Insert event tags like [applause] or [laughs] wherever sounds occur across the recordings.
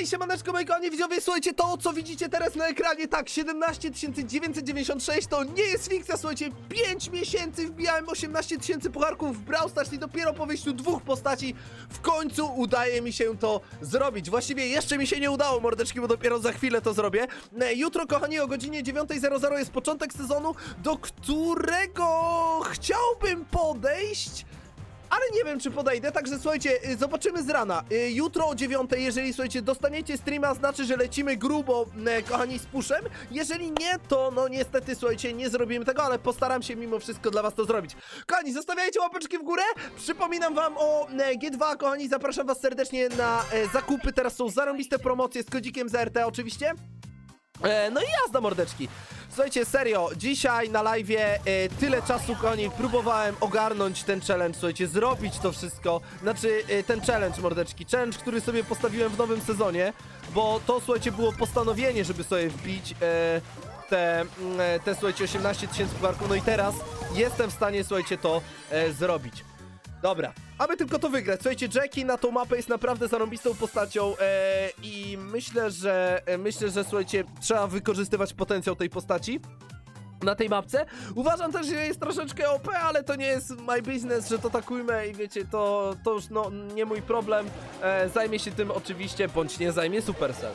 Hej, siemaneczko, moi kochani widzowie, słuchajcie, to co widzicie teraz na ekranie, tak, 17 996 to nie jest fikcja, słuchajcie, 5 miesięcy wbijałem 18 tysięcy pucharków w Brawl Stars i dopiero po wyjściu dwóch postaci w końcu udaje mi się to zrobić. Właściwie jeszcze mi się nie udało, mordeczki, bo dopiero za chwilę to zrobię. E, Jutro, kochani, o godzinie 9.00 jest początek sezonu, do którego chciałbym podejść... Ale nie wiem, czy podejdę, także słuchajcie, y, zobaczymy z rana. Y, Jutro o 9, jeżeli słuchajcie, dostaniecie streama, znaczy, że lecimy grubo, e, kochani, z puszem. Jeżeli nie, to no niestety, słuchajcie, nie zrobimy tego, ale postaram się mimo wszystko dla was to zrobić. Kochani, zostawiajcie łapeczki w górę. Przypominam wam o e, G2, kochani, zapraszam was serdecznie na e, zakupy. Teraz są zarąbiste promocje z kodzikiem ZRT oczywiście. E, no i jazda mordeczki. Słuchajcie, serio, dzisiaj na live e, tyle czasu, kochani, próbowałem ogarnąć ten challenge, słuchajcie, zrobić to wszystko. Znaczy, e, ten challenge, mordeczki, challenge, który sobie postawiłem w nowym sezonie, bo to, słuchajcie, było postanowienie, żeby sobie wbić e, te, mm, e, te, słuchajcie, 18 tysięcy pucharków, no i teraz jestem w stanie, słuchajcie, to e, zrobić. Dobra, aby tylko to wygrać. Słuchajcie, Jackie na tą mapę jest naprawdę zarąbistą postacią e, i myślę, że e, myślę, że słuchajcie, trzeba wykorzystywać potencjał tej postaci. Na tej mapce. Uważam też, że jest troszeczkę OP, ale to nie jest my business, że to takujmy i wiecie, to, to już no, nie mój problem. E, zajmie się tym oczywiście, bądź nie zajmie Supercell.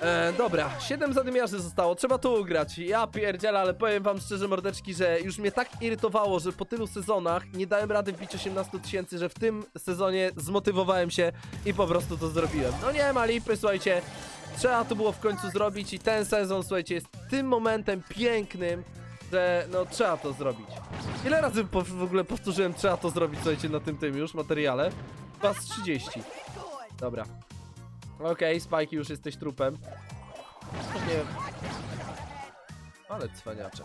E, dobra, 7 zadymiarzy zostało, trzeba to ugrać. Ja pierdzielę, ale powiem wam szczerze, mordeczki, że już mnie tak irytowało, że po tylu sezonach nie dałem rady wbić 18 tysięcy, że w tym sezonie zmotywowałem się i po prostu to zrobiłem. No nie ma lipy, słuchajcie, trzeba to było w końcu zrobić i ten sezon, słuchajcie, jest tym momentem pięknym, że no trzeba to zrobić. Ile razy w ogóle powtórzyłem trzeba to zrobić, słuchajcie, na tym tym już materiale? Z 30. Dobra. Okej, Spike, już jesteś trupem. Nie. Ale cwaniacze.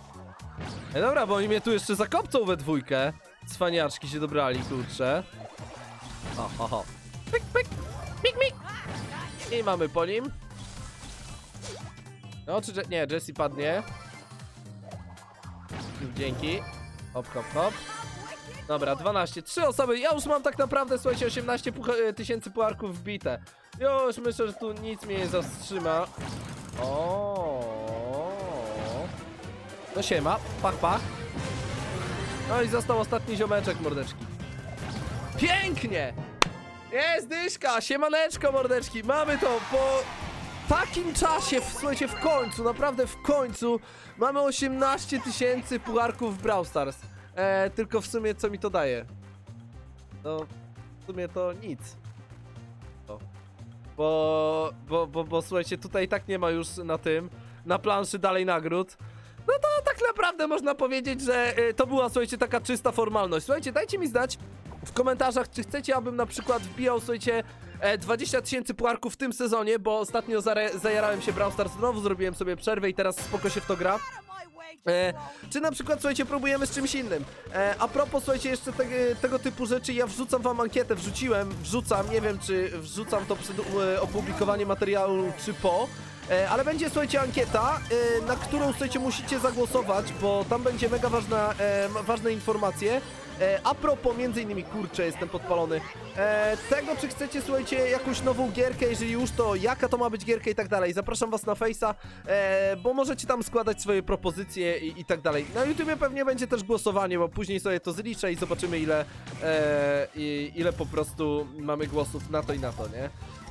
E dobra, bo oni mnie tu jeszcze zakopcą we dwójkę. Cwaniaczki się dobrali, kurczę. O, ho, ho. Pik, pik. I mamy po nim. No, czy... Nie, Jesse padnie. Dzięki. Hop, hop, hop. Dobra, 12. Trzy osoby. Ja już mam tak naprawdę, słuchajcie, 18 pucha- e, tysięcy pucharków wbite. Już myślę, że tu nic mnie nie zastrzyma. O. No siema, pach, pach. No i został ostatni ziomeczek, mordeczki. Pięknie! Jest dyszka, siemaneczko, mordeczki. Mamy to po takim czasie, w, słuchajcie, w końcu, naprawdę w końcu mamy 18 tysięcy pucharków w Brawl Stars. E, tylko w sumie co mi to daje? No, w sumie to nic. Bo, bo, bo, bo słuchajcie, tutaj tak nie ma już na tym, na planszy dalej nagród. No to tak naprawdę można powiedzieć, że y, to była, słuchajcie, taka czysta formalność. Słuchajcie, dajcie mi znać w komentarzach, czy chcecie, abym na przykład wbijał, słuchajcie, e, 20 tysięcy puarków w tym sezonie, bo ostatnio zare- zajarałem się Brawl Stars, znowu zrobiłem sobie przerwę i teraz spoko się w to gra. E, czy na przykład, słuchajcie, próbujemy z czymś innym. E, a propos, słuchajcie, jeszcze te, tego typu rzeczy, ja wrzucam wam ankietę, wrzuciłem, wrzucam, nie wiem, czy wrzucam to przed e, opublikowaniem materiału, czy po. E, ale będzie, słuchajcie, ankieta, e, na którą, słuchajcie, musicie zagłosować, bo tam będzie mega ważna, e, ważne informacje. A propos, między innymi, kurczę, jestem podpalony, tego, czy chcecie, słuchajcie, jakąś nową gierkę, jeżeli już, to jaka to ma być gierka i tak dalej. Zapraszam was na Face'a, bo możecie tam składać swoje propozycje i, i tak dalej. Na YouTubie pewnie będzie też głosowanie, bo później sobie to zliczę i zobaczymy, ile, ile po prostu mamy głosów na to i na to, nie?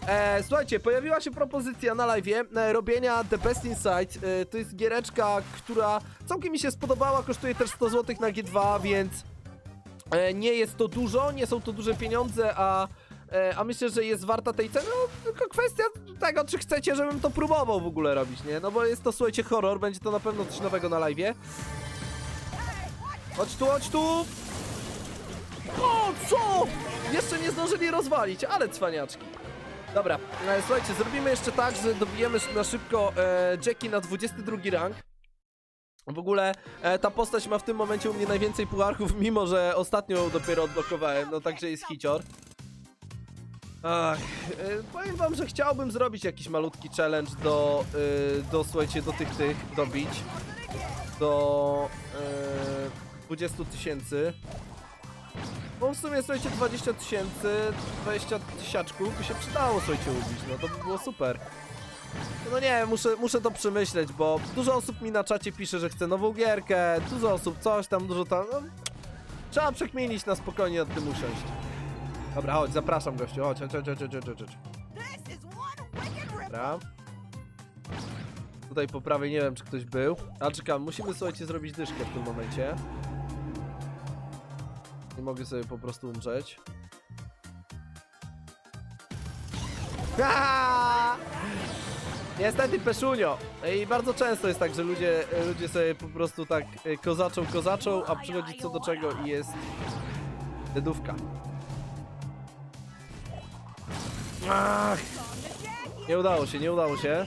E, słuchajcie, pojawiła się propozycja na live e, robienia The Best Inside. E, to jest giereczka, która całkiem mi się spodobała, kosztuje też 100 zł na G2, więc e, nie jest to dużo, nie są to duże pieniądze, a, e, a myślę, że jest warta tej ceny. No, tylko kwestia tego, czy chcecie, żebym to próbował w ogóle robić, nie? No bo jest to, słuchajcie, horror, będzie to na pewno coś nowego na live. Chodź tu, chodź tu! O, co? Jeszcze nie zdążyli rozwalić, ale cwaniaczki. Dobra, e, słuchajcie, zrobimy jeszcze tak, że dobijemy na szybko e, Jackie na 22 rank. W ogóle e, ta postać ma w tym momencie u mnie najwięcej pucharków, [laughs] mimo że ostatnio dopiero odblokowałem, no także jest hicior. Ach, e, powiem wam, że chciałbym zrobić jakiś malutki challenge do, e, do słuchajcie, do tych, tych, dobić. Do e, 20 tysięcy. Bo w sumie, słuchajcie, 20 tysięcy, 20 tysiaczków by się przydało, słuchajcie, ubić, no to by było super. No nie, muszę, muszę to przemyśleć, bo dużo osób mi na czacie pisze, że chce nową gierkę, dużo osób coś tam, dużo tam, no, Trzeba przekminić na spokojnie nad tym usiąść. Dobra, chodź, zapraszam gościu, chodź, chodź, chodź, chodź, chodź, chodź. Dobra. Tutaj po prawej nie wiem, czy ktoś był. Ale czekam, musimy, słuchajcie, zrobić dyszkę w tym momencie. Nie mogę sobie po prostu umrzeć. Ha! Niestety Peszunio. I bardzo często jest tak, że ludzie, ludzie sobie po prostu tak e, kozaczą, kozaczą, a przychodzi co do czego i jest dedówka. Ach! Nie udało się, nie udało się.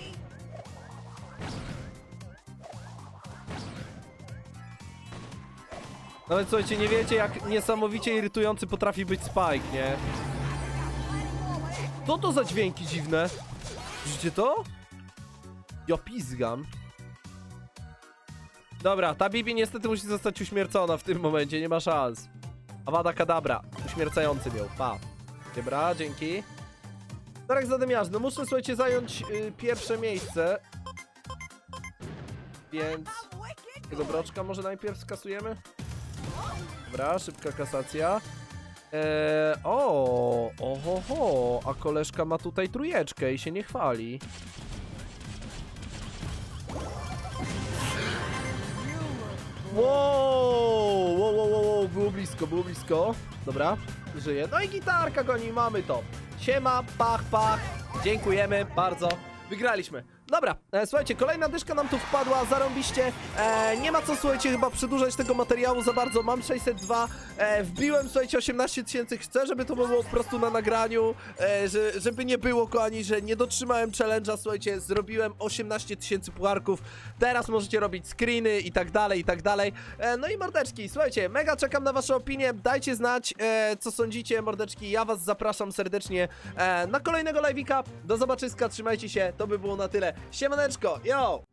Nawet słuchajcie, nie wiecie jak niesamowicie irytujący potrafi być Spike, nie? Co to za dźwięki dziwne? Słyszycie to? Ja pizgam. Dobra, ta Bibi niestety musi zostać uśmiercona w tym momencie, nie ma szans. Awada Kadabra, uśmiercający miał, pa. Dobra, dzięki. Darek Zadymiarz, no muszę słuchajcie zająć y, pierwsze miejsce. Więc tego broczka może najpierw skasujemy? Dobra, szybka kasacja. Eee, o, oho, ho, a koleżka ma tutaj trójeczkę i się nie chwali. Wow, wow, wow, wow, było blisko, było blisko. Dobra, żyje. No i gitarka goni, mamy to. Siema, pach, pach. Dziękujemy bardzo. Wygraliśmy. Dobra, e, słuchajcie, kolejna dyszka nam tu wpadła, zarąbiście. E, nie ma co, słuchajcie, chyba przedłużać tego materiału za bardzo. Mam 602, e, wbiłem, słuchajcie, 18 tysięcy. Chcę, żeby to było po prostu na nagraniu, e, że, żeby nie było, kochani, że nie dotrzymałem challenge'a, słuchajcie, zrobiłem 18 tysięcy pucharków. Teraz możecie robić screeny i tak dalej, i tak dalej. E, no i mordeczki, słuchajcie, mega czekam na wasze opinie. Dajcie znać, e, co sądzicie, mordeczki. Ja was zapraszam serdecznie e, na kolejnego live'ika. Do zobaczyska, trzymajcie się, to by było na tyle. Siemaneczko, yo!